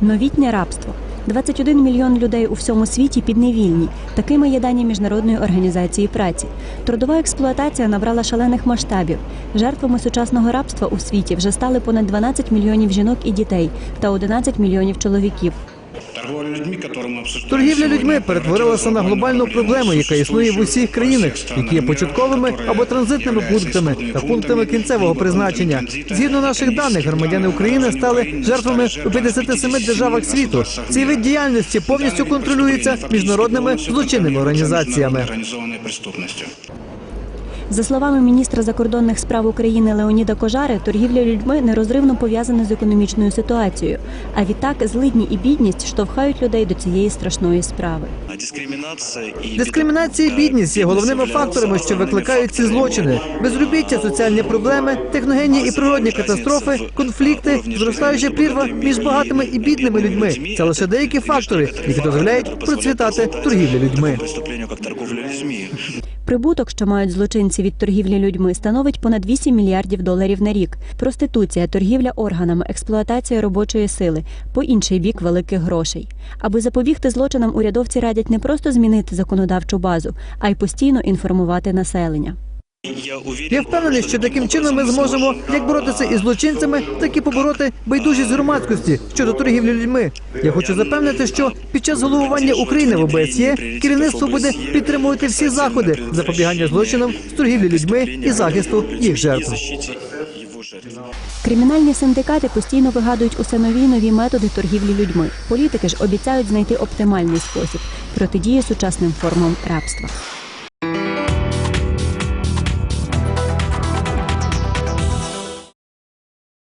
Новітнє рабство. 21 мільйон людей у всьому світі підневільні. Такими є дані міжнародної організації праці. Трудова експлуатація набрала шалених масштабів. Жертвами сучасного рабства у світі вже стали понад 12 мільйонів жінок і дітей та 11 мільйонів чоловіків. Торгівля людьми перетворилася на глобальну проблему, яка існує в усіх країнах, які є початковими або транзитними пунктами та пунктами кінцевого призначення. Згідно наших даних, громадяни України стали жертвами у 57 державах світу. Цей вид діяльності повністю контролюється міжнародними злочинними організаціями. За словами міністра закордонних справ України Леоніда Кожари, торгівля людьми нерозривно пов'язана з економічною ситуацією. А відтак злидні і бідність штовхають людей до цієї страшної справи. Дискримінація і бідність є головними факторами, що викликають ці злочини. Безробіття, соціальні проблеми, техногенні і природні катастрофи, конфлікти, зростаюча прірва між багатими і бідними людьми. Це лише деякі фактори, які дозволяють процвітати торгівлі людьми. Прибуток, що мають злочинці від торгівлі людьми, становить понад 8 мільярдів доларів на рік. Проституція, торгівля органами, експлуатація робочої сили по інший бік великих грошей. Аби запобігти злочинам, урядовці радять не просто змінити законодавчу базу, а й постійно інформувати населення. Я впевнений, що таким чином ми зможемо як боротися із злочинцями, так і побороти байдужість громадськості щодо торгівлі людьми. Я хочу запевнити, що під час головування України в ОБСЄ керівництво буде підтримувати всі заходи запобігання злочинам з торгівлі людьми і захисту їх жертв. Кримінальні синдикати постійно вигадують усе нові нові методи торгівлі людьми. Політики ж обіцяють знайти оптимальний спосіб протидії сучасним формам рабства.